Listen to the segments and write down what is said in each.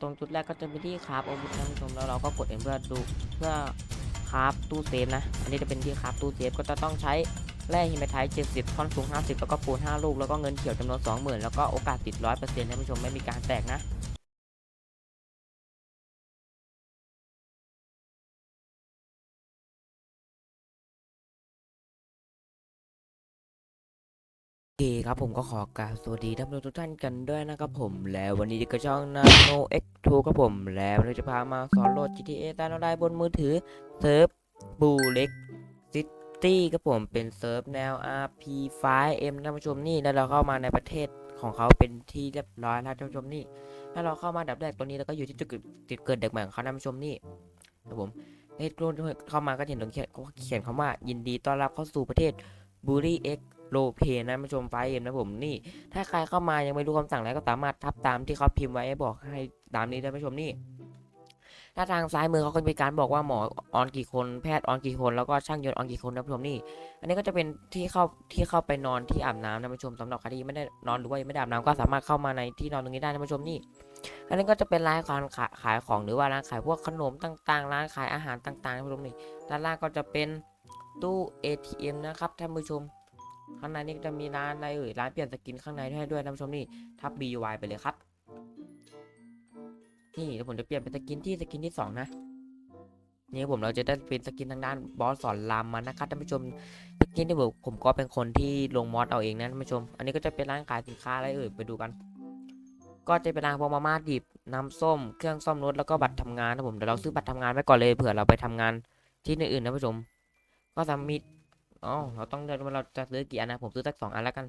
ตรงจุดแรกก็จะเป็นที่คราฟอาวุธนะท่านผู้ชมแล้วเราก็กดเอ็นเพื่อดูเพื่อคราฟตู้เซฟนะ อันนี้จะเป็นที่คราฟตู้เซฟก็จะต้องใช้แร่ฮิมเมทไท70ท่อนสูง 50 แล้วก็ปูน5ลูก แล้วก็เงินเขียวจำนวน 20,000 แล้วก็โอกาสติด 100%ท่านผู้ชมไม่มีการแตกนะ ครับผมก็ขอกราบสวัสดีท่านผู้ชมทุกท่านกันด้วยนะครับผมแล้ววันนี้ก็ช่อง Nano X2 ครับผมแล้ววันนี้จะพามาสอนโหลด GTA ตามได้บนมือถือเซิร์ฟบูเล็กซิตี้ครับผมเป็นเซิร์ฟแนว RP5M ท่านผู้ชมนี่แล้วเราเข้ามาในประเทศของเขาเป็นที่เรียบร้อยแล้วท่านผู้ชมนี่ถ้าเราเข้ามาดับแรกตัวนี้แล้วก็อยู่ที่จุดเกิดจุดเกิดเด็กใหม่ของเขาท่านผู้ชมนี่ครับผมเฮ้ยเข้ามาก็เห็นตรงเขียนเขียนคำว่ายินดีต้อนรับเข้าสู่ประเทศบูรีเอ็ก โลเพนะท่านผู้ชมไฟเอ็มนะผมนี่ ถ้าใครเข้ามายังไม่รู้คำสั่งอะไรก็สามารถทับตามที่เขาพิมพ์ไว้บอกให้ตามนี้ท่านผู้ชมนี่ถ้าทางซ้ายมือเขาก็มีการบอกว่าหมอออนกี่คนแพทย์ออนกี่คนแล้วก็ช่างยนต์ออนกี่คนท่านผู้ชมนี่ อันนี้ก็จะเป็นที่เข้าที่เข้าไปนอนที่อาบน้ำท่านผู้ชมสำหรับใครที่ไม่ได้นอนหรือว่ายังไม่ได้อาบน้ำก็สามารถเข้ามาในที่นอนตรงนี้ได้ท่านผู้ชมนี่ อันนี้ก็จะเป็นร้านขายขายของหรือว่าร้านขายพวกขนมต่างๆ ร้านขายอาหารต่างๆท่านผู้ชมนี่ด้านล่างก็จะเป็นตู้ ATM นะครับท่านผู้ชม ข้างในนี่จะมีร้านอะไรเอ่ยร้านเปลี่ยนสกินข้างในให้ด้วยท่านผู้ชมนี่ทับ BY ไปเลยครับ นี่เดี๋ยวผมจะเปลี่ยนเป็นสกินที่สกินที่สองนะนี่ผมเราจะได้เป็นสกินทางด้านบอสสอนรามมานะครับท่านผู้ชมสกินที่ผมผมก็เป็นคนที่ลงมอดเอาเองนะท่านผู้ชม อันนี้ก็จะเป็นร้านขายสินค้าอะไรเอ่ยไปดูกัน ก็จะเป็นร้านพวกมาม่าดิบน้ำส้ม เครื่องซ่อมรถแล้วก็บัตรทำงานนะผมเดี๋ยวเราซื้อบัตรทำงานไว้ก่อนเลยเผื่อเราไปทำงานที่อื่นๆนะท่านผู้ชม ก็สามี อ๋อเราต้องเดินว่าเราจะซื้อกี่อันนะ ผมซื้อสักสองอันแล้วกัน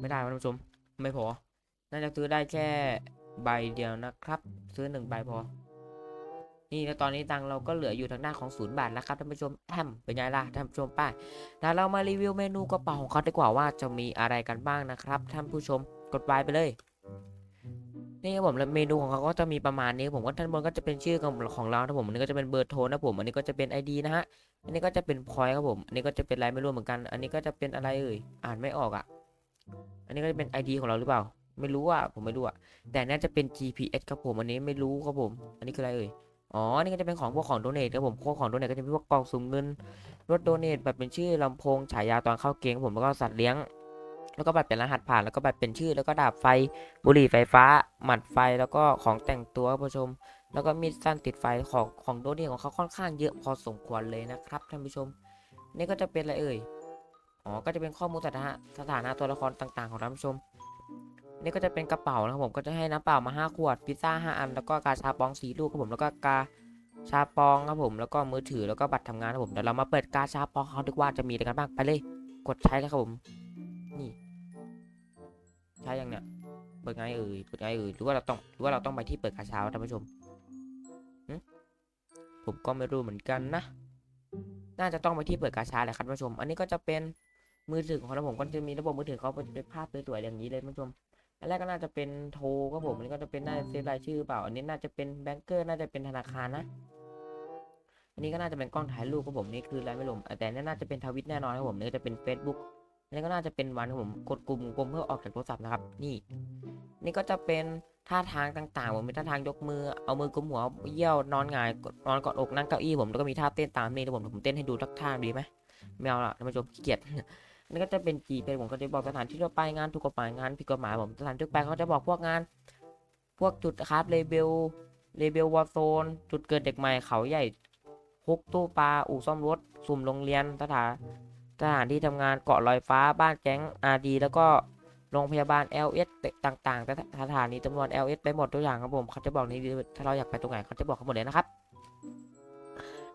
ไม่ได้ท่านผู้ชม ไม่พอ น่าจะซื้อได้แค่ใบเดียวนะครับ ซื้อหนึ่งใบพอ นี่แล้วตอนนี้ตังเราก็เหลืออยู่ทางด้านของศูนย์บาทแล้วครับท่านผู้ชมแอมเป็นไงล่ะท่านผู้ชมป้าแล้วเรามารีวิวเมนูกระเป๋าของเขาดีกว่าว่าจะมีอะไรกันบ้างนะครับท่านผู้ชม กดไลค์ไปเลยนี่ครับผมแล้วเมนูของเขาก็จะมีประมาณนี้ผมก็ท่านบนก็จะเป็นชื่อของของเรานะผมอันนี้ก็จะเป็นเบอร์โทรนะผมอันนี้ก็จะเป็น ID นะฮะ อันนี้ก็จะเป็นพอยครับผมอันนี้ก็จะเป็นอะไรไม่รู้เหมือนกัน อันนี้ก็จะเป็นอะไรเอ่ยอ่านไม่ออกอะ อันนี้ก็จะเป็น ID ของเราหรือเปล่า ไม่รู้อะผมไม่รู้อะแต่น่าจะเป็น GPS ครับผมอันนี้ไม่รู้ครับผม อันนี้คืออะไรเอ่ยอ๋อ นี่ก็จะเป็นของพวกของโดเนทครับผมพวกของโดเนทก็จะเป็นพวกกล่องสุ่มเงิน รถโดเนทแบบเป็นชื่อลำโพงฉายาตอนเข้าเกมครับผมแล้วก็สัตว์เลี้ยง แล้วก็บัตรเป็นรหัสผ่านแล้วก็บัตรเป็นชื่อ แล้วก็ดาบไฟ บุหรี่ไฟฟ้า หมัดไฟแล้วก็ของแต่งตัวครับผู้ชม แล้วก็มีดสั้นติดไฟของของโดนี่ของเขาค่อนข้างเยอะพอสมควรเลยนะครับท่านผู้ชม นี่ก็จะเป็นอะไรเอ่ยอ๋อก็จะเป็นข้อมูลสถานะสถานะตัวละครต่างๆ ของท่านผู้ชม นี่ก็จะเป็นกระเป๋านะครับผมก็จะให้น้ำเปล่ามา 5 ขวดพิซซ่า5อันแล้วก็กาชาปองสีลูกครับผมแล้วก็กาชาปองครับผมแล้วก็มือถือแล้วก็บัตรทำงานครับผมเดี๋ยวเรามาเปิดกาชาปองเขาดีกว่าจะมีอะไรกันบ้างไปเลย กดใช้เลยครับผม นี่ ใช้ยังเนี่ยเปิดไงเอ่ยเปิดไงเอ่ยหรือว่าเราต้องหรือว่าเราต้องไปที่เปิดกาชาท่านผู้ชม ผมก็ไม่รู้เหมือนกันนะ น่าจะต้องไปที่เปิดกาชาแหละครับท่านผู้ชม อันนี้ก็จะเป็นมือถือของผมก็จะมีระบบมือถือเขาเป็นภาพสวยๆอย่างนี้เลยท่านผู้ชมอันแรกก็น่าจะเป็นโทรครับผมอันนี้ก็จะเป็นน่าจะเซฟรายชื่อเปล่า อันนี้น่าจะเป็นแบงเกอร์น่าจะเป็นธนาคารนะ อันนี้ก็น่าจะเป็นกล้องถ่ายรูปครับผมนี่คืออะไรไม่รู้แต่นี่น่าจะเป็นทวิตแน่นอนครับผมนี่จะเป็น Facebook อันนี้ก็น่าจะเป็นวันครับผมกดปุ่มกลมเพื่อออกจากโทรศัพท์นะครับ นี่ นี่ก็จะเป็น ท่าทางต่างๆผมมีท่าทางยกมือเอามือกุมหัวเยี่ยวนอนหงายนอนกอดอกนั่งเก้าอี้ผมแล้วก็มีท่าเต้นตามนี่นะผมผมเต้นให้ดูทักท่าดีไหมไม่เอาละท่านผู้ชมขี้เกียจอันนี้ก็จะเป็น G เป็นผมก็จะบอกสถานที่ทั่วไปงานถูกกฎหมายงานผิดกฎหมายผมสถานที่ทั่วไปเขาจะบอกพวกงาน พวกจุดครับเลเบลเลเบลวอร์โซนจุดเกิดเด็กใหม่เขาใหญ่ฮุกตู้ปลาอู่ซ่อมรถสุ่มโรงเรียนสถานสถานที่ทำงานเกาะลอยฟ้าบ้านแก๊งอาดีแล้วก็ โรงพยาบาล LS ต่างๆ แต่สถานีตำรวจ LS ไปหมดทุกอย่างครับผมเขาจะบอกนี้ถ้าเราอยากไปตรงไหนเขาจะบอกเขาหมดเลยนะครับ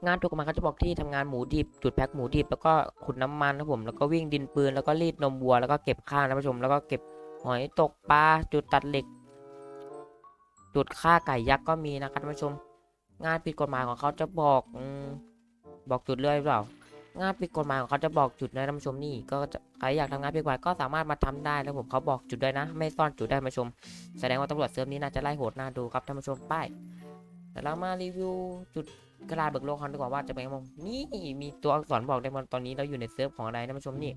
งานถูกมาเขาจะบอกที่ทำงานหมูดิบ จุดแพ็คหมูดิบ แล้วก็ขุดน้ำมันครับผมแล้วก็วิ่งดินปืนแล้วก็รีดนมวัว แล้วก็เก็บข้าวนะผู้ชม แล้วก็เก็บหอยตกปลาจุดตัดเหล็ก จุดฆ่าไก่ยักษ์ก็มีนะครับท่านผู้ชม งานผิดกฎหมายของเขาจะบอกอบอกจุดเลยหรือเปล่า งานผิดกฎหมายของเขาจะบอกจุดนะท่านผู้ชมนี่ก็จะใครอยากทำงานผิดกฎหมายก็สามารถมาทำได้แล้วผมเขาบอกจุดด้วยนะ ไม่ซ่อนจุดได้ท่านผู้ชม แสดงว่าตำรวจเซิร์ฟนี้น่าจะไล่โหดน่าดูครับท่านผู้ชมไป้ายแต่เรามารีวิวจุดกระดาษเบิกโลกกันดีกว่าว่าจะเป็นยังไงนี่มีตัวอักษรบอกได้ว่าตอนนี้เราอยู่ในเซิร์ฟของอะไรท่านผู้ชมนี่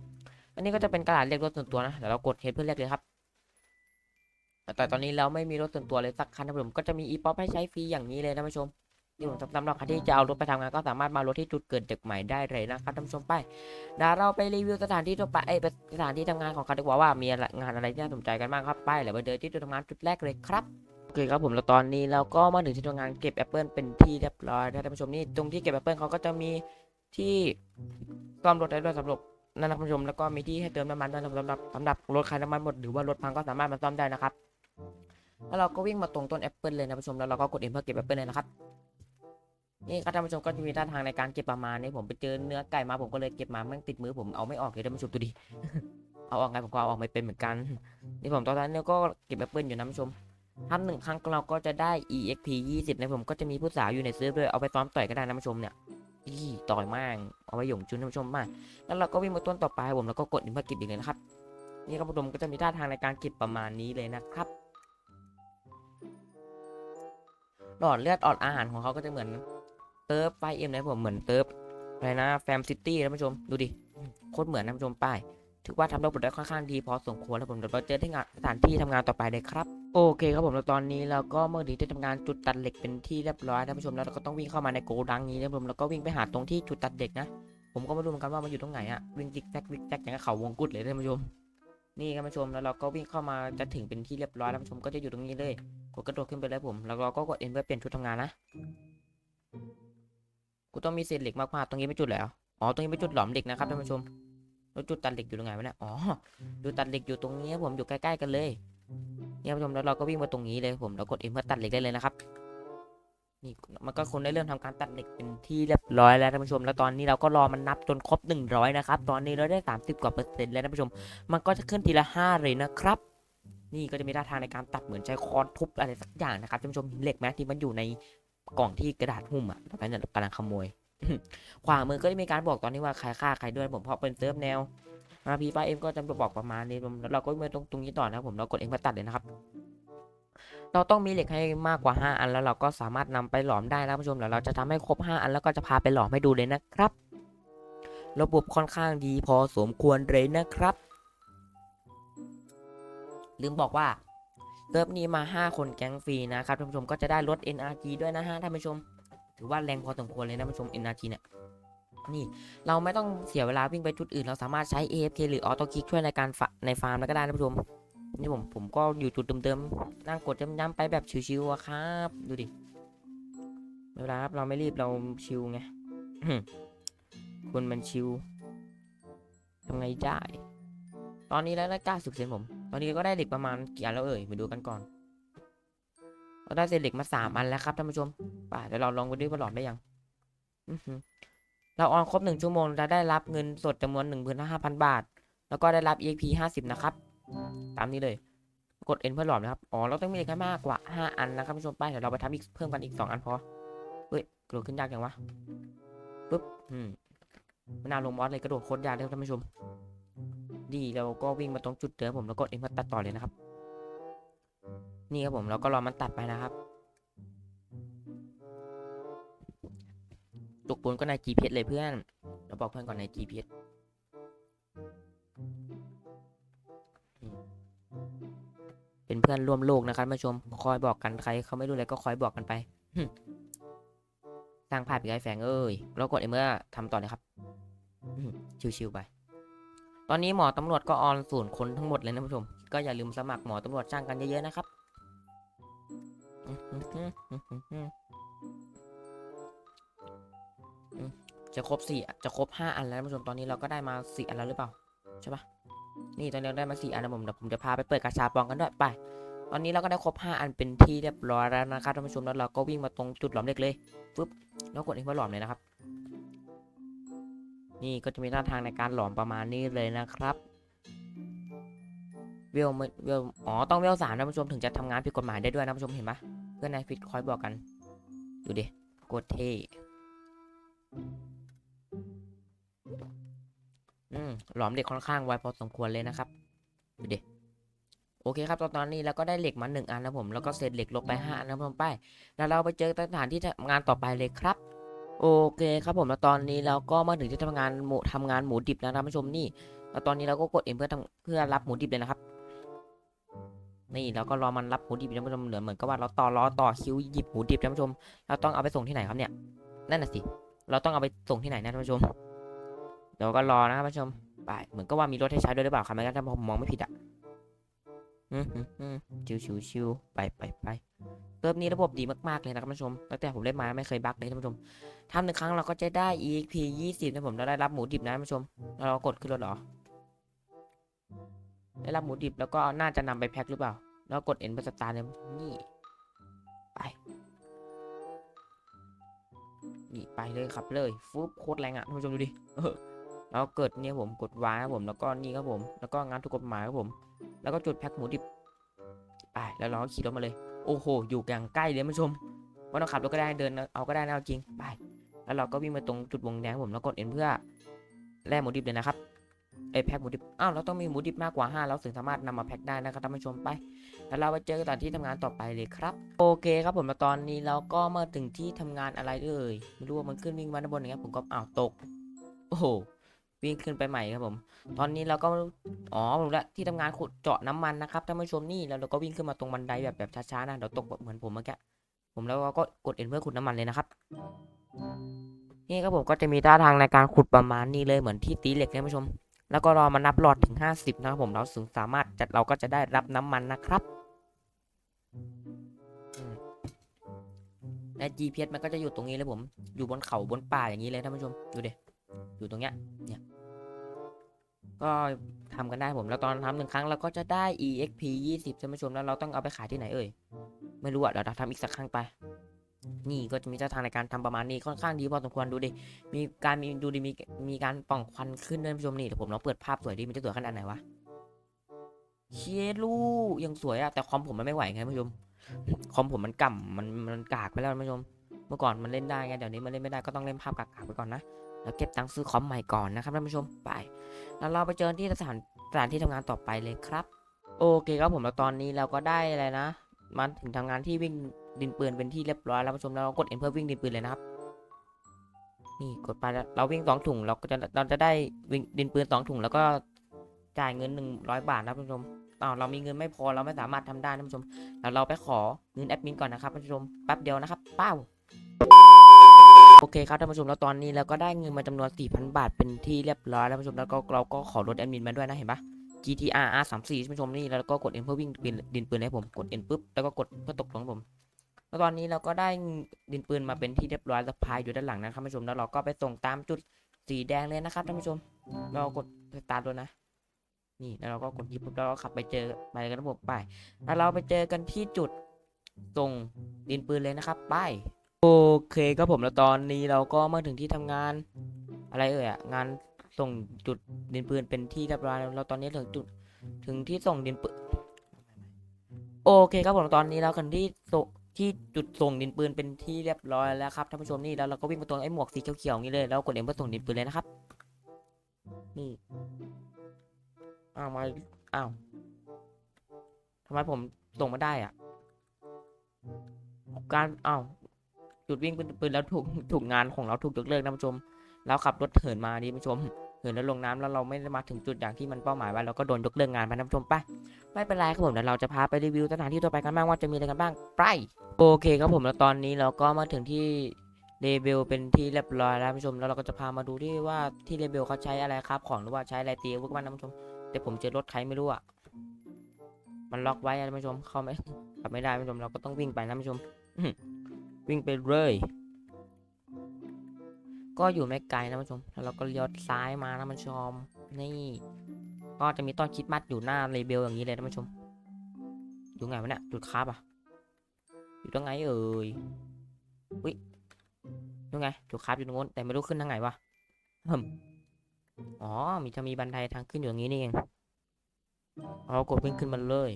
อันนี้ก็จะเป็นกระดาษเรียกรถส่วนตัวนะเดี๋ยวเรากดเฮดเพื่อเรียกเลยครับแต่ตอนนี้เราไม่มีรถส่วนตัวเลยสักคันนะผมก็จะมีอีป๊อปให้ใช้ฟรีอย่างนี้เลยนะท่านผู้ชม นี่ผมสำหรับใครที่จะเอารถไปทำงานก็สามารถมารถที่จุดเกิดเด็กใหม่ได้เลยนะครับท่านผู้ชมไปเดี๋ยวเราไปรีวิวสถานที่ทั่วไปเอ้ยไปสถานที่ทำงานของเขาดีกว่าว่ามีอะไรงานอะไรที่น่าสนใจกันบ้างครับไปเดี๋ยวไปเดินที่จุดทำงานจุดแรกเลยครับโอเคครับผมแล้วตอนนี้เราก็มาถึงที่ทำงานเก็บแอปเปิลเป็นที่เรียบร้อยแล้วท่านผู้ชมนี่ตรงที่เก็บแอปเปิลเขาก็จะมีที่ซ่อมรถได้ด้วยสำหรับนั่นนะท่านผู้ชมแล้วก็มีที่ให้เติมน้ำมันด้วยสำหรับสำหรับรถใครน้ำมันหมดหรือว่ารถพังก็สามารถมาซ่อมได้นะครับแล้วเราก็วิ่งมาตรงต้นแอปเปิลเลยนะผู้ชมแล้วเราก็กดเอ็นเพื่อเก็บแอปเปิลเลยนะครับ นี่ครับท่านผู้ชมก็จะมีท่าทางในการเก็บประมาณนี้ผมไปเจอเนื้อไก่มาผมก็เลยเก็บมาแม่งติดมือผมเอาไม่ออกเลยท่านผู้ชมดูดิ เอาออกไงผมก็เอาออกไม่เป็นเหมือนกัน นี่ผมตอนนั้นเนี่ยก็เก็บแอปเปิลอยู่นะผู้ชมทำหนึ่งครั้งเราก็จะได้ exp 20นะผมก็จะมีผู้สาวอยู่ในเซิร์ฟด้วยเอาไปซ้อมต่อยก็ได้นะผู้ชมเนี่ยอีต่อยมากเอาไว้หยงจุนท่านผู้ชมมากแล้วเราก็วิ่งมาต้นต่อไปผมแล้วก็กดอ็นเพื่อก็บอีกเลยนะครับ นี่ครับผู้ชมก็จะมีท่าทางในการเก็บประมาณนี้เลยนะครับหลอดเลือดออดอาหารของเขาก็จะเหมือน เติร์ฟไฟเอ็มนะผมเหมือนเติร์ฟอะไรนะแฟมซิตี้นะผู้ชมดูดิโคตรเหมือนนะผู้ชมป้ายถือว่าทำระบบได้ค่อนข้างดีพอสมควรแล้วผมเดี๋ยวเราเจอที่งานสถานที่ทำงานต่อไปเลยครับ โอเคครับผมแล้วตอนนี้เราก็เมื่อถึงที่ทำงานจุดตัดเหล็กเป็นที่เรียบร้อยท่านผู้ชมแล้วเราก็ต้องวิ่งเข้ามาในโกดังนี้นะผมแล้วก็วิ่งไปหาตรงที่จุดตัดเหล็กนะ ผมก็ไม่รู้เหมือนกันว่ามันอยู่ตรงไหนอะวิ่งจิกแซกวิกแซกอย่างกับเขาวงกุดเลยท่านผู้ชมนี่ครับผู้ชมแล้วเราก็วิ่งเข้ามาจะถึงเป็นที่เรียบร้อยแล้วผู้ชมก็จะอยู่ตรงนี้เลยกดกระโดดขึ้นไปเลยผมแล้วเราก็กด N เพื่อเปลี่ยนชุดทำงานนะ กูต้องมีเศษเหล็กมากๆตรงนี้ไม่จุดแล้วอ๋อตรงนี้ไม่จุดหลอมเหล็กนะครับท่านผู้ชมแล้วจุดตัดเหล็กอยู่ตรงไหนวะเนี่ยอ๋อจุดตัดเหล็กอยู่ตรงนี้ครับผมอยู่ใกล้ๆกันเลยเนี่ยท่านผู้ชมแล้วเราก็วิ่งมาตรงนี้เลยผมเรากด N เพื่อตัดเหล็กได้เลยนะครับนี่มันก็คนได้เริ่มทำการตัดเหล็กเป็นที่เรียบร้อยแล้วท่านผู้ชม แล้วตอนนี้เราก็รอมันนับจนครบ 100 นะครับ ตอนนี้เราได้ 30 กว่าเปอร์เซ็นต์แล้วท่านผู้ชม มันก็จะขึ้นทีละ 5 เลยนะครับ นี่ก็จะมีท่าทางในการตัดเหมือนใช้ค้อนทุบอะไรสักอย่างนะครับท่านผู้ชมเห็นเหล็กไหมที่มันอยู่ใน กล่องที่กระดาษหุ้มอะตอนนั้นกำลังขโมย ขวามือก็จะมีการบอกตอนนี้ว่าใครฆ่าใครด้วยผมเพราะเป็นเซิร์ฟแนวอาพีป้าเอ็มก็จะบอกประมาณนี้แล้วเราก็มาตรงตรงนี้ต่อนะครับผมเรากดเอ็มมาตัดเลยนะครับ เราต้องมีเหล็กให้มากกว่า 5 อันแล้วเราก็สามารถนำไปหลอมได้นะท่านผู้ชมเดี๋ยวเราจะทำให้ครบ 5 อันแล้วก็จะพาไปหลอมให้ดูเลยนะครับ ระบบค่อนข้างดีพอสมควรเลยนะครับ ลืมบอกว่า เซิร์ฟนี้มา 5 คนแก๊งฟรีนะครับท่านผู้ชมก็จะได้ลด NRG ด้วยนะฮะท่านผู้ชม ถือว่าแรงพอสมควรเลยนะท่านผู้ชม NRG เนี่ยนี่เราไม่ต้องเสียเวลาวิ่งไปจุดอื่น เราสามารถใช้ AFK หรือออโต้คลิกช่วยในการในฟาร์มแล้วก็ได้นะท่านผู้ชมนี่ผมผมก็อยู่จุดเดิมๆนั่งกดย้ำๆไปแบบชิวๆอะครับ ดูดิไม่เป็นไรครับเราไม่รีบเราชิวไงคนมันชิวทำไงได้ ตอนนี้แล้วได้เก้าสิบเซนผม อนนี้ก็ได้เหล็กประมาณกี่อันแล้วเอ่ยมาดูกันก่อนเราได้เศษเหล็กมาสามอันแล้วครับท่านผู้ชมป่าเดี๋ยวเราลองไปดูว่าหลอดได้ยังเราออนครบหนึ่งชั่วโมงจะได้รับเงินสดจำนวนหนึ่งพันห้าพันบาท แล้วก็ได้รับ EXP ห้าสิบนะครับ ตามนี้เลย กด N เพื่อหลอมนะครับ อ๋อ เราต้องมีเหล็กให้มากกว่าห้าอันนะครับท่านผู้ชมไปเดี๋ยวเราไปทำอีกเพิ่มกันอีกสองอันพอเฮ้ยกระโดดขึ้นยากอย่างวะปึ๊บอืมไม่น่าลงมอสเลยกระโดดโคตรยากเลยครับท่านผู้ชม ดีเราก็วิ่งมาตรงจุดเดิมผมแล้วกดเอ็นเพื่อตัดต่อเลยนะครับ นี่ครับผมแล้วก็รอมันตัดไปนะครับตุกปูนก็ใน GPS เลยเพื่อนเราบอกเพื่อนก่อนใน GPS เป็นเพื่อนร่วมโลกนะครับท่าชมคอยบอกกันใครเขาไม่รู้อะไรก็คอยบอกกันไปสร้างภาพอีกไอ้แฝงเอ้ยเรากดเอ็นเมื่อทำต่อเลยครับชิวๆไป ตอนนี้หมอตำรวจก็ออนศูนย์คนทั้งหมดเลยนะผู้ชม ก็อย่าลืมสมัครหมอตำรวจจ้างกันเยอะๆนะครับจะครบสี่จะครบห้าอันแล้วนผู้ชมตอนนี้เราก็ได้มาสี่อันแล้วหรือเปล่าใช่ปะนี่ตอนนี้เราได้มาสี่อันนะผมเดี๋ยวผมจะพาไปเปิดกาชาปองกันด้วยไป ตอนนี้เราก็ได้ครบห้าอันเป็นที่เรียบร้อยแล้วนะครับท่านผู้ชมแล้วเราก็วิ่งมาตรงจุดหลอมเหล็กเลยปึ๊บแล้วกดที่ว่าหลอมเลยนะครับ นี่ก็จะมีท่าทางในการหลอมประมาณนี้เลยนะครับเวลไม่เวลอ๋อ ต้องเวลสามท่านผู้ชมถึงจะทำงานผิดกฎหมายได้ด้วยนะท่านผู้ชมเห็นปะเพื่อนนายฟิตคอยบอกกัน ดูดิโคตรเท่อืมหลอมเหล็กค่อนข้างไวพอสมควรเลยนะครับ ดูดิโอเคครับ ตอนตอนนี้เราก็ได้เหล็กมาหนึ่งอันแล้วผม แล้วก็เศษเหล็กลงไปห้าอันนะผมไป แล้วเราไปเจอสถานที่ทำงานต่อไปเลยครับ โอเคครับผมแล้วตอนนี้เราก็มาถึงที่ทำงานหมูทำงานหมูดิบนะท่านผู้ชมนี่แล้วตอนนี้เราก็กดเอ็นเพื่อทำเพื่อรับหมูดิบเลยนะครับ นี่แล้วก็รอมันรับหมูดิบท่านผู้ชมเหลือเหมือนกับว่าเราต่อรอต่อคิวหยิบหมูดิบท่านผู้ชม เราต้องเอาไปส่งที่ไหนครับเนี่ยนั่นน่ะสิ เราต้องเอาไปส่งที่ไหนนะท่านผู้ชมเดี๋ยวก็รอนะครับท่านผู้ชมไปเหมือนก็ว่ามีรถให้ใช้ด้วยหรือเปล่าครับไม่งั้นถ้าผมมองไม่ผิดอะ ชิวชิวชิวไปไปไปเติมนี้ระบบดีมากๆเลยนะครับท่านผู้ชม ตั้งแต่ผมเล่นมาไม่เคยบั๊กเลยท่านผู้ชมทำหนึ่งครั้งเราก็จะได้ EP 20นะผมเราได้รับหมูดิบนะท่านผู้ชมแล้วเรากดขึ้นรถหรอ ได้รับหมูดิบแล้วก็น่าจะนำไปแพ็คหรือเปล่า แล้วกดเอ็นเพื่อสตาร์ทเลยนี่ไปนี่ไปเลยครับเลยฟุบโคตรแรงอะท่านผู้ชมดูดิเออแล้วเกิดเนี่ยผมกดวางครับผมแล้วก็นี่ครับผม แล้วก็งานถูกกฎหมายครับผม แล้วก็จุดแพ็คหมูดิบไปแล้วเราก็ขี่รถมาเลย โอ้โห อยู่อย่างใกล้เลยท่านผู้ชมว่าเราขับรถก็ได้เดินเอาก็ได้นะจริงไปแล้วเราก็วิ่งมาตรงจุดวงแดงผมแล้วกดเอ็นเพื่อแล่หมูดิบเลยนะครับไอแพ็คหมูดิบ อ้าว เราต้องมีหมูดิบมากกว่า 5 เราถึงสามารถนำมาแพ็คได้นะครับท่านผู้ชมไป แล้วเราไปเจอกันตอนที่ทำงานต่อไปเลยครับ โอเคครับผมตอนนี้เราก็มาถึงที่ทำงานอะไรเอ่ย ไม่รู้ว่ามันขึ้นวิ่งมาด้านบนอย่างเงี้ยผมก็อ้าวตก โอ้โห วิ่งขึ้นไปใหม่ครับผม ตอนนี้เราก็อ๋อผมละที่ทำงานขุดเจาะน้ำมันนะครับท่านผู้ชมนี่แล้วเราก็วิ่งขึ้นมาตรงบันไดแบบแบบช้าๆนะเดี๋ยวตกแบบเหมือนผมเมื่อกี้ผมแล้วก็กดเอ็นเพื่อขุดน้ำมันเลยนะครับนี่ครับผมก็จะมีท่าทางในการขุดประมาณนี้เลยเหมือนที่ตีเหล็กนะท่านผู้ชม แล้วก็รอมานับหลอดถึง 50 นะครับผมเราถึงสามารถจัดเราก็จะได้รับน้ำมันนะครับและ GPS มันก็จะอยู่ตรงนี้เลยผม อยู่บนเขาบนป่าอย่างนี้เลยท่านผู้ชม ดูเดิอยู่ตรงเนี้ย เนี่ย ก็ทำกันได้ผมแล้วตอนทำหนึ่งครั้งเราก็จะได้ EXP 20ท่านผู้ชมแล้วเราต้องเอาไปขายที่ไหนเอ่ยไม่รู้อะเดี๋ยวเราทำอีกสักครั้งไป นี่ก็จะมีเจ้าทางในการทำประมาณนี้ค่อนข้างดีพอสมควรดูดิมีการมีดูดิมีมีการป่องควันขึ้นด้วยท่านผู้ชมนี่เดี๋ยวผมลองเปิดภาพสวยดิมันจะสวยขนาดไหนวะเชลูยังสวยอะแต่คอมผมมันไม่ไหวไงท่านผู้ชมคอมผมมันก่ำมันมันกากไปแล้วท่านผู้ชม เมื่อก่อนมันเล่นได้ไงเดี๋ยวนี้มันเล่นไม่ได้ก็ต้องเล่นภาพกากๆไปก่อนนะ แล้วเก็บตังค์ซื้อคอมใหม่ก่อนนะครับท่านผู้ชมไป แล้วเราไปเจอที่สถานสถานที่ทำงานต่อไปเลยครับ โอเคครับผมแล้วตอนนี้เราก็ได้อะไรนะมาถึงทำงานที่วิ่งดินปืนเป็นที่เรียบร้อยแล้วท่านผู้ชมแล้วเรากดเอ็นเพื่อวิ่งดินปืนเลยนะครับ นี่กดไปแล้วเราวิ่งสองถุงเราก็จะเราจะได้วิ่งดินปืนสองถุงแล้วก็จ่ายเงินหนึ่งร้อยบาทนะท่านผู้ชมอ้าวเรามีเงินไม่พอเราไม่สามารถทำได้นะท่านผู้ชมแล้วเราไปขอเงินแอดมินก่อนนะครับท่านผู้ชมแป๊บเดียวนะครับเป้า โอเคครับท่านผู้ชมแล้วตอนนี้เราก็ได้เงินมาจำนวน 4,000 บาทเป็นที่เรียบร้อยแล้วท่านผู้ชมแล้วก็เราก็ขอรถแอดมินมาด้วยนะเห็นปะ GTR R34 ท่านผู้ชมนี่แล้วก็กด N เพื่อวิ่งปืนดินปืนให้ผมกด N ปุ๊บแล้วก็กดเพื่อตกลงผมแล้วตอนนี้เราก็ได้ดินปืนมาเป็นที่เรียบร้อยสะพายอยู่ด้านหลังนะครับท่านผู้ชมแล้วเราก็ไปส่งตามจุดสีแดงเลยนะครับท่านผู้ชม เรากดสตาร์ทด้วยนะนี่แล้วเราก็กดยิบปุ๊บแล้วก็ขับไปเจอไปกันระบบไปแล้วเราไปเจอกันที่จุดส่งดินปืนเลยนะครับไป โอเคครับผมแล้วตอนนี้เราก็มาถึงที่ทำงานอะไรเอ่ยอะงานส่งจุดดินปืนเป็นที่เรียบร้อยแล้วเราตอนนี้ถึงจุดถึงที่ส่งดินปืนโอเคครับผมตอนนี้เรากันที่ส่งที่จุดส่งดินปืนเป็นที่เรียบร้อยแล้วครับท่านผู้ชมนี่แล้วเราก็วิ่งไปตรงไอ้หมวกสีเขียวๆนี้เลยแล้วกดเอ็มเพื่อส่งดินปืนเลยนะครับนี่อ้าวมาอ้าวทำไมผมส่งมาได้อะการอ้าว จุดวิ่งเป็นปืนแล้วถูกถูกงานของเราถูกยกเลิกนะท่านผู้ชมแล้วขับรถเหินมาดิท่ผู้ชมเหินแล้วลงน้ำแล้วเราไม่ได้มาถึงจุดอย่างที่มันเป้าหมายไว้เราก็โดนยกเลิกงานไปนะท่านผู้ชมไปไม่เป็นไรครับผมเดี๋ยวเราจะพาไปรีวิวสถานที่ต่อไปกันบ้างว่าจะมีอะไรกันบ้างไปโอเคครับผมแล้วตอนนี้เราก็มาถึงที่เลเบลเป็นที่เรียบร้อยแล้วผู้ชมแล้วเราก็จะพามาดูที่ว่าที่เลเบลเขาใช้อะไรครับของหรือว่าใช้อะไรตีอาวุธกันบ้านะท่านผู้ชม แต่ผมเจอรถใครไม่รู้อะมันล็อกไว้อะผู้ชมเข้าไม่กลับไม่ได้ผู้ชมเราก็ต้องวิ่งไปนะผู้ชม วิ่งไปเลย ก็อยู่ไม่ไกลนะท่านผู้ชม แล้วเราก็เลี้ยวซ้ายมานะท่านผู้ชม นี่ ก็จะมีต้นคิดมัดอยู่หน้าเลเบลอย่างนี้เลยนะท่านผู้ชม อยู่ไงวะเนี่ย จุดคาบอะ อยู่ตรงไหนเอ่ยอุ้ยอยู่ไง จุดคาบอยู่ตรงนู้นแต่ไม่รู้ขึ้นทางไหนวะฮิมอ๋อ มีจะมีบันไดทางขึ้นอยู่อย่างนี้นี่เองเรากดวิ่งขึ้นมาเลย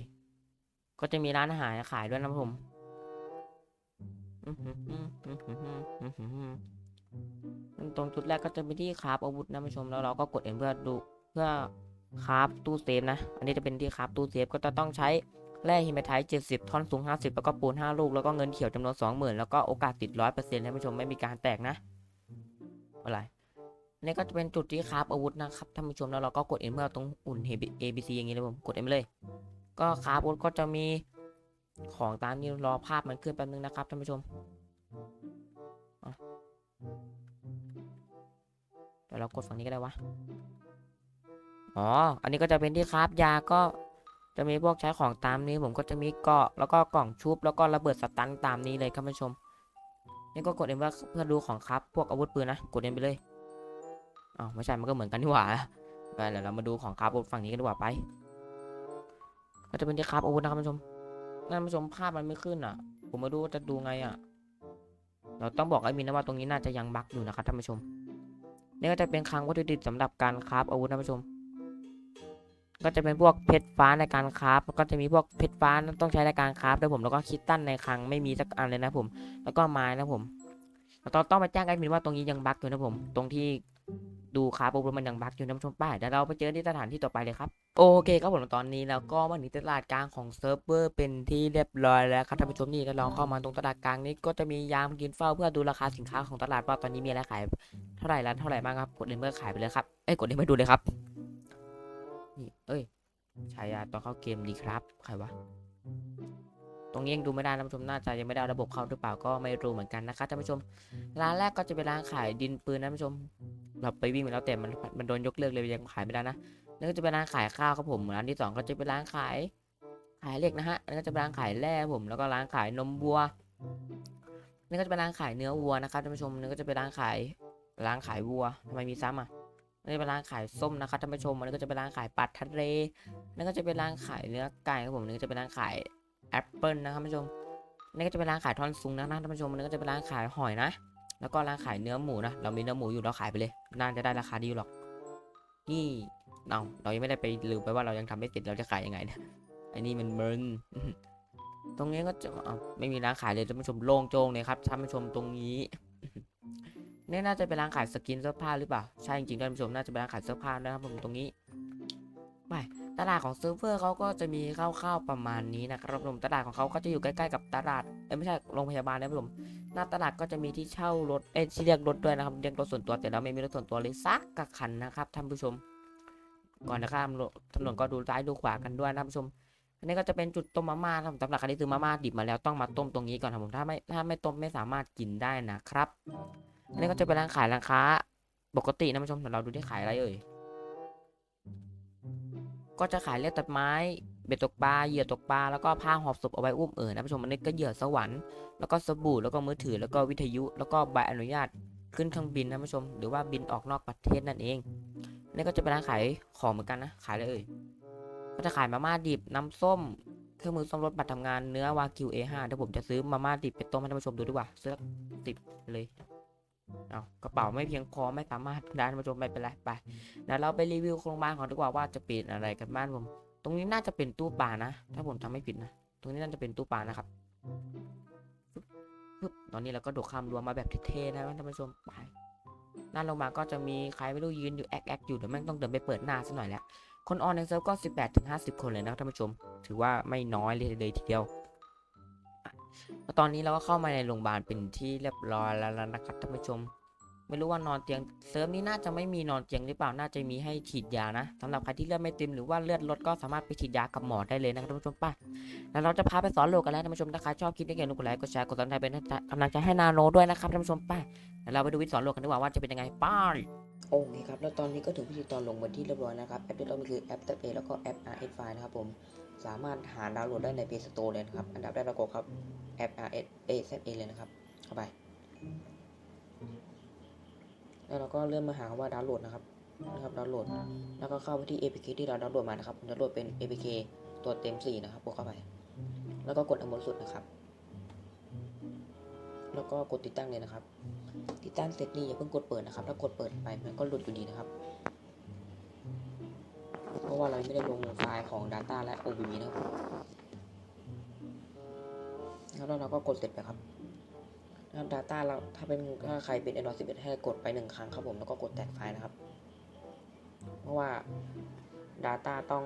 ก็จะมีร้านอาหารขายด้วยนะท่านผู้ชม ตรงจุดแรกก็จะเป็นที่คราฟอาวุธนะผู้ชมแล้วเราก็กดเอ็นเพื่อดูเพื่อคราฟตู้เซฟนะ อันนี้จะเป็นที่คราฟตู้เซฟก็จะต้องใช้แร่ฮิมไทต์70 ท่อนสูง 50 แล้วก็ปูน 5 ลูก แล้วก็เงินเขียวจำนวน 20,000 แล้วก็โอกาสติด 100%นะผู้ชมไม่มีการแตกนะ อะไรอันนี่ก็จะเป็นจุดที่คราฟอาวุธนะครับท่านผู้ชมแล้วเราก็กดเอ็นเพื่อตรงอุ่น ABC อย่างนี้เลยผมกดเอ็นไปเลย ก็คาร์บูดก็จะมี ของตามนี้รอภาพมันขึ้นแป๊บนึงนะครับท่านผู้ชมเดี๋ยวเรากดฝั่งนี้ก็ได้วะ อ๋อ อันนี้ก็จะเป็นที่คราฟยาก็จะมีพวกใช้ของตามนี้ ผมก็จะมีเกาะแล้วก็กล่องชุบแล้วก็ระเบิดสตันตามนี้เลยครับท่านผู้ชม นี่ก็กดเอ็มว่าเพื่อดูของครับพวกอาวุธปืนนะ กดเอ็มไปเลยอ้าวไม่ใช่ มันก็เหมือนกันนี่หว่าไปเดี๋ยวเรามาดูของครับฝั่งนี้กันดีกว่าไป ก็จะเป็นที่ครับอาวุธนะครับท่านผู้ชม ท่านผู้ชมภาพมันไม่ขึ้นอะ ผมไม่รู้ว่าจะดูไงอะ เราต้องบอกไอ้มินนะว่าตรงนี้น่าจะยังบั๊กอยู่นะครับท่านผู้ชม นี่ก็จะเป็นคลังวัตถุดิบสำหรับการคราฟอาวุธท่านผู้ชม ก็จะเป็นพวกเพชรฟ้าในการคราฟก็จะมีพวกเพชรฟ้าต้องใช้ในการคราฟด้วยผมแล้วก็คิดตั้นในคลังไม่มีสักอันเลยนะผม แล้วก็ไม้นะผมเราต้องต้องไปแจ้งไอ้มินว่าตรงนี้ยังบั๊กอยู่นะผม ตรงที่ ดูคราฟอาวุธมันยังบักอยู่นะผู้ชมไป้ายเดี๋ยวเราไปเจอที่สถานที่ต่อไปเลยครับ โอเคครับผมตอนนี้เราก็มาถึงตลาดกลางของเซิร์ฟเวอร์เป็นที่เรียบร้อยแล้วครับท่านผู้ชมนี่เราลองเข้ามาตรงตลาดกลางนี้ก็จะมียามยืนเฝ้าเพื่อดูราคาสินค้าของตลาดว่าตอนนี้มีอะไรขายเท่าไหร่ร้านเท่าไหร่บ้างครับกดเลนเมื่อขายไปเลยครับเอ้ยกดเล่นไม่ดูเลยครับนี่เอ้ยฉายาตอนเข้าเกมดีครับใครวะตรงนี้ยังดูไม่ได้นะท่านผู้ชมน่าจะยังไม่ได้ระบบเข้าหรือเปล่าก็ไม่รู้เหมือนกันนะครับท่านผู้ชม ร้านแรกก็จะเป็นร้านขายดินปืนนะท่านผู้ชม เราไปวิ่งมาแล้วแต่มันมันโดนยกเลิกเลยยังขายไม่ได้นะนั่นก็จะเป็นร้านขายข้าวครับผมร้านที่สองก็จะเป็นร้านขายขายเหล็กนะฮะนั่นก็จะเป็นร้านขายแร่ผมแล้วก็ร้านขายนมวัวนี่ก็จะเป็นร้านขายเนื้อวัวนะครับท่านผู้ชมนี่ก็จะเป็นร้านขายร้านขายวัวทำไมมีซ้ำอะนี่เป็นร้านขายส้มนะครับท่านผู้ชมอันนี้ก็จะเป็นร้านขายปัดทะเลนั่นก็จะเป็นร้านขายเนื้อไก่ครับผมนี่ก็จะเป็นร้านขายแอปเปิลนะครับท่านผู้ชมนี่ก็จะเป็นร้านขายทอนซุงนะท่านผู้ชมอันนี้ก็จะเป็นร้านขายหอยนะ แล้วก็ร้านขายเนื้อหมูนะ เรามีเนื้อหมูอยู่เราขายไปเลย น่าจะได้ราคาดีอยู่หรอก นี่เราเรายังไม่ได้ไปลืมไปว่าเรายังทำไม่เสร็จเราจะขายยังไงเนี่ยไอ้นี่มันเมินตรงนี้ก็จะไม่มีร้านขายเลยท่านผู้ชมโล่งโจ้งเลยครับท่านผู้ชมตรงนี้นี่น่าจะเป็นร้านขายสกินเสื้อผ้าหรือเปล่า ใช่จริงๆท่านผู้ชมน่าจะเป็นร้านขายเสื้อผ้านะครับผมตรงนี้ ไป ตลาดของเซิร์ฟเวอร์เขาก็จะมีคร่าวๆประมาณนี้นะครับผมตลาดของเขาก็จะอยู่ใกล้ๆกับตลาดเอ้ยไม่ใช่โรงพยาบาลนะครับผมหน้าตลาดก็จะมีที่เช่ารถเอ้ยที่เรียกรถด้วยนะครับเรียกรถส่วนตัวแต่เราไม่มีรถส่วนตัวเลยสักกะคันนะครับท่านผู้ชม ก่อนจะข้ามถนนก็ดูซ้ายดูขวากันด้วยนะท่านผู้ชม อันนี้ก็จะเป็นจุดต้มมาม่าครับสำหรับใครที่ซื้อมาม่าดิบมาแล้วต้องมาต้มตรงนี้ก่อนครับผมถ้าไม่ถ้าไม่ต้มไม่สามารถกินได้นะครับ อันนี้ก็จะเป็นร้านขายร้านค้า ปกตินะท่านผู้ชมเดี๋ยวเราดูที่ขายอะไรเอ่ย ก็จะขายเลือดตัดไม้ เบ็ดตกปลา เหยื่อตกปลา แล้วก็ผ้าหอบศพเอาไว้อุ้มเอ๋อนะผู้ชมอันนี้ก็เหยื่อสวรรค์ แล้วก็สบู่ แล้วก็มือถือ แล้วก็วิทยุ แล้วก็ใบอนุญาตขึ้นเครื่องบินนะผู้ชม หรือว่าบินออกนอกประเทศนั่นเองอนนี่ก็จะเป็นร้านขายของเหมือนกันนะ ขายเลยเอ่ย ก็จะขายมาม่าดิบ น้ำส้ม เครื่องมือซ่อมรถบัตรทำงาน เนื้อวากิว A5 เดี๋ยวผมจะซื้อมาม่าดิบไปต้มให้ท่านผู้ชมดูดีกว่าซื้อติดเลย เอากระเป๋าไม่เพียงพอไม่สามารถได้ท่านผู้ชมไม่เป็นไรไปเดี๋ยวเราไปรีวิวโครงบ้านของดีกว่าว่าจะเปลี่ยนอะไรกันบ้านผม ตรงนี้น่าจะเป็นตู้ปลานะ ถ้าผมจำไม่ผิดนะ ตรงนี้น่าจะเป็นตู้ปลานะครับปึ๊บปึ๊บตอนนี้เราก็โดดข้ามรั้วมาแบบเท่ๆนะท่านผู้ชมไปด้านลงมาก็จะมีใครไม่รู้ยืนอยู่แอคแอคอยู่เดี๋ยวแม่งต้องเดินไปเปิดหน้าซะหน่อยแหละคนออนในเซิร์ฟก็ 18ถึง50 คนเลยนะท่านผู้ชม ถือว่าไม่น้อยเลยเลยทีเดียว ตอนนี้เราก็เข้ามาในโรงพยาบาลเป็นที่เรียบร้อยแล้วนะครับท่านผู้ชม ไม่รู้ว่านอนเตียงเซิร์ฟนี้น่าจะไม่มีนอนเตียงหรือเปล่าน่าจะมีให้ฉีดยานะสำหรับใครที่เลือดไม่เต็มหรือว่าเลือดลดก็สามารถไปฉีดยากับหมอได้เลยนะครับท่านผู้ชมป่ะแล้วเราจะพาไปสอนโลกกันแล้วท่านผู้ชมถ้าใครชอบคลิปนี้อย่าลืมกดไลค์กดแชร์กดติดตามเป็นกำลังใจให้นาโนด้วยนะครับท่านผู้ชมป่ะเดี๋ยวเราไปดูวิธีสอนโลกกันดีกว่าว่าจะเป็นยังไงป้ายโอเคครับ แล้วตอนนี้ก็ถึงพิธีตอนลงวันที่เรียบร้อยนะครับ แอปที่เรามีคือแอป t ต p a y แล้วก็แอป RS File นะครับผม สามารถหาดาวน์โหลดได้ใน Play Store เลยนะครับ อันดับแรกเรากดครับแอป RS A Z A เลยนะครับ เข้าไป แล้วเราก็เริ่มมาหาคำว่าดาวน์โหลดนะครับนะครับดาวน์โหลด แล้วก็เข้าไปที่ APK ที่เราดาวน์โหลดมานะครับดาวน์โหลดเป็น APK ตัวเต็ม 4 นะครับกดเข้าไป แล้วก็กดอันบนสุดนะครับ แล้วก็กดติดตั้งเลยนะครับ ติดตั้งเสร็จนี่อย่าเพิ่งกดเปิดนะครับ ถ้ากดเปิดไปมันก็หลุดอยู่ดีนะครับ เพราะว่าเราไม่ได้ลงไฟล์ของ Data และ OBB นะครับแล้วเราก็กดเสร็จไปครับนะครับ Data เราถ้าเป็นถ้าใครเป็น Android 11 ให้กดไปหนึ่งครั้งครับผม แล้วก็กดแตกไฟล์นะครับ เพราะว่า Data ต้อง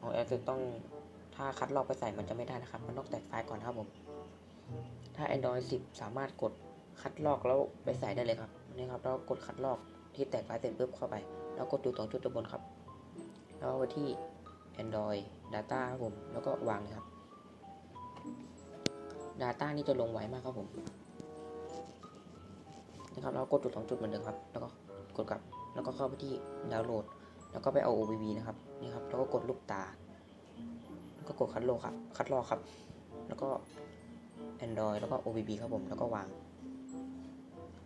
ของ Android ต้องถ้าคัดลอกไปใส่มันจะไม่ได้นะครับ มันต้องแตกไฟล์ก่อนครับผม ถ้า Android 10 สามารถกดคัดลอกแล้วไปใส่ได้เลยครับนี่ครับแล้วกดคัดลอกที่แตกไฟล์เสร็จปุ๊บเข้าไป แล้วกดดูตรงจุดด้านบนครับ แล้วไปที่ Android Data ครับผม แล้วก็วางเลยครับ Data นี่จะลงไวมากครับผม นะครับเรากดจุดสองจุดเหมือนเดิมครับ แล้วก็กดกลับ แล้วก็เข้าไปที่ดาวน์โหลด แล้วก็ไปเอา OBB นะครับ นี่ครับ แล้วก็กดลูกตา แล้วก็กดคัดโลกครับ คัดลอกครับ แล้วก็ Android แล้วก็ OBB ครับผม แล้วก็วาง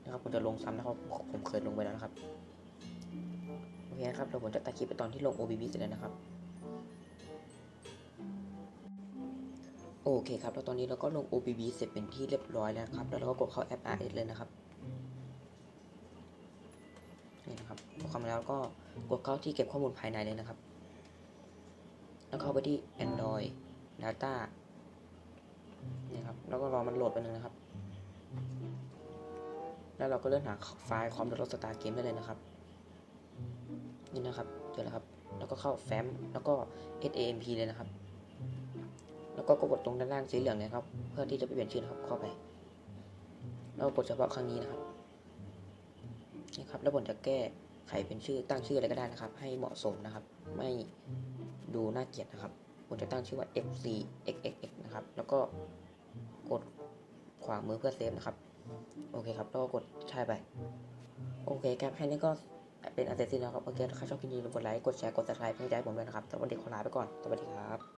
นะครับผมจะลงซ้ำนะครับ ผมเคยลงไปแล้วนะครับ เคครับเดี๋ยวผมจะตัดคลิปไปตอนที่ลง OBB เสร็จแล้วนะครับ โอเคครับแล้วตอนนี้เราก็ลง OBB เสร็จเป็นที่เรียบร้อยแล้วครับ แล้วเราก็กดเข้าแอป RS เลยนะครับนี่นะครับพอเข้ามาแล้วก็กดเข้าที่เก็บข้อมูลภายในเลยนะครับ แล้วเข้าไปที่ Android Data นี่ครับ แล้วก็รอมันโหลดไปหนึ่งนะครับ แล้วเราก็เลื่อนหาไฟล์คอมดยรถสตาร์เกมได้เลยนะครับ นี่นะครับเจอแล้วครับ แล้วก็เข้าแฟ้มแล้วก็ SAMP เลยนะครับ แล้วก็กดตรงด้านล่างสีเหลืองเนี่ยครับ เพื่อที่จะไปเปลี่ยนชื่อนะครับ เข้าไปแล้วกดเฉพาะครั้งนี้นะครับนี่ครับ แล้วผมจะแก้ไขเป็นชื่อตั้งชื่ออะไรก็ได้นะครับ ให้เหมาะสมนะครับ ไม่ดูน่าเกลียดนะครับผมจะตั้งชื่อว่า FC XXX นะครับ แล้วก็กดขวามือเพื่อเซฟนะครับ โอเคครับแล้วก็กดใช่ไป โอเคครับแค่นี้ก็ เป็นอันเสร็จสิ้นแล้วครับโอเคถ้าใครชอบคลิปนี้อย่าลืมกดไลค์กดแชร์กด subscribe ให้ใจผมด้วยนะครับสวัสดีขอลาไปก่อนสวัสดีครับ